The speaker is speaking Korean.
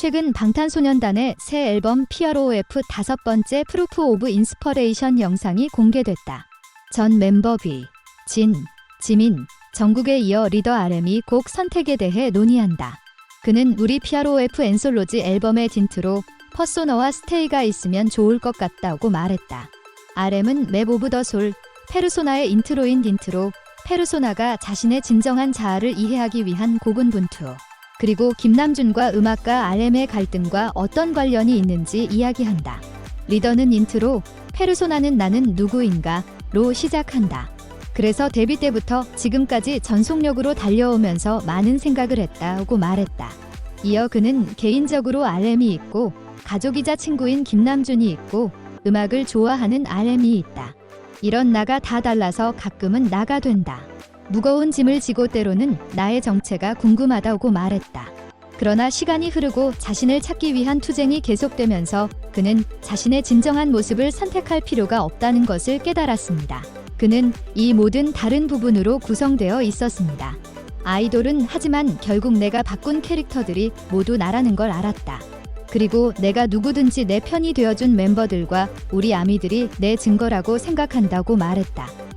최근 방탄소년단의 새 앨범 PROF 다섯 번째 프루프 오브 인스퍼레이션 영상이 공개됐다. 전 멤버 비, 진, 지민, 정국에 이어 리더 RM이 곡 선택에 대해 논의한다. 그는 우리 PROF 엔솔로지 앨범의 딘트로 퍼소너와 스테이가 있으면 좋을 것 같다고 말했다. RM은 맵 오브 더 솔, 페르소나의 인트로인 딘트로 페르소나가 자신의 진정한 자아를 이해하기 위한 곡은 분투. 그리고 김남준과 음악가 RM의 갈등과 어떤 관련이 있는지 이야기한다. 리더는 인트로 페르소나는 나는 누구인가 로 시작한다. 그래서 데뷔 때부터 지금까지 전속력으로 달려오면서 많은 생각을 했다고 말했다. 이어 그는 개인적으로 RM이 있고 가족이자 친구인 김남준이 있고 음악을 좋아하는 RM이 있다. 이런 나가 다 달라서 가끔은 나가 된다. 무거운 짐을 지고 때로는 나의 정체가 궁금하다고 말했다. 그러나 시간이 흐르고 자신을 찾기 위한 투쟁이 계속되면서 그는 자신의 진정한 모습을 선택할 필요가 없다는 것을 깨달았습니다. 그는 이 모든 다른 부분으로 구성되어 있었습니다. 아이돌은 하지만 결국 내가 바꾼 캐릭터들이 모두 나라는 걸 알았다. 그리고 내가 누구든지 내 편이 되어준 멤버들과 우리 아미들이 내 증거라고 생각한다고 말했다.